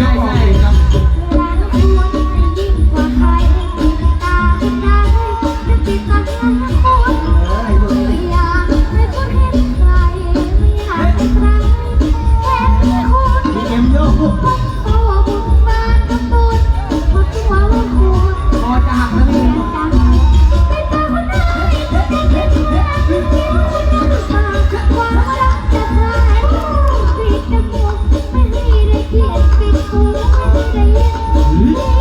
ใช่ใช่ Mm-hmm.